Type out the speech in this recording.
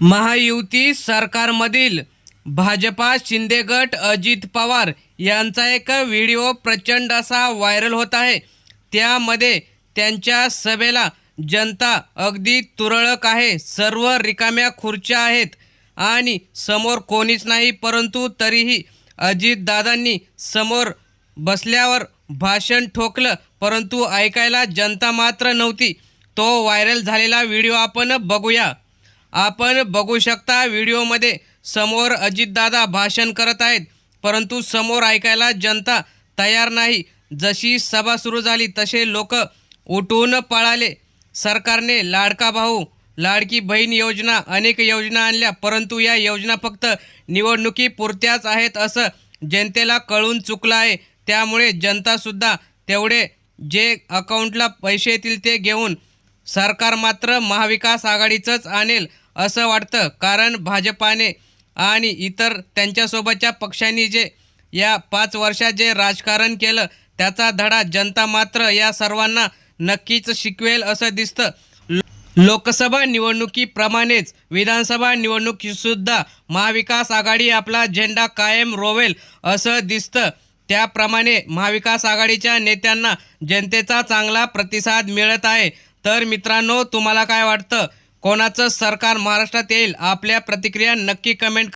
महायुती सरकारमधील भाजपा शिंदे गट अजित पवार यांचा एक व्हिडिओ प्रचंड असा व्हायरल होत आहे. त्यामध्ये त्यांच्या सभेला जनता अगदी तुरळक आहे. सर्व रिकाम्या खुर्च्या आहेत आणि समोर कोणीच नाही परंतु तरीही अजितदादांनी समोर बसल्यावर भाषण ठोकलं. परंतु ऐकायला जनता मात्र नव्हती. तो व्हायरल झालेला व्हिडिओ आपण बघूया. आपण बघू शकता व्हिडिओमध्ये समोर अजितदादा भाषण करत आहेत परंतु समोर ऐकायला जनता तयार नाही. जशी सभा सुरू झाली तसे लोक उठून पळाले. सरकारने लाडका भाऊ लाडकी बहीण योजना अनेक योजना आणल्या परंतु या योजना फक्त निवडणुकीपुरत्याच आहेत असं जनतेला कळून चुकलं आहे. त्यामुळे जनतासुद्धा तेवढे जे अकाउंटला पैसे येतील ते घेऊन सरकार मात्र महाविकास आघाडीचंच आणेल. असं वाटतं. कारण भाजपाने आणि इतर त्यांच्यासोबतच्या पक्षांनी जे या पाच वर्षात जे राजकारण केलं त्याचा धडा जनता मात्र या सर्वांना नक्कीच शिकवेल असं दिसतं. लो- लोकसभा निवडणुकीप्रमाणेच विधानसभा निवडणुकीसुद्धा महाविकास आघाडी आपला झेंडा कायम रोवेल असं दिसतं. त्याप्रमाणे महाविकास आघाडीच्या नेत्यांना जनतेचा चांगला प्रतिसाद मिळत आहे. तर मित्रांनो तुम्हाला काय वाटतं? कोणाचं सरकार महाराष्ट्रात येईल आपल्या प्रतिक्रिया नक्की कमेंट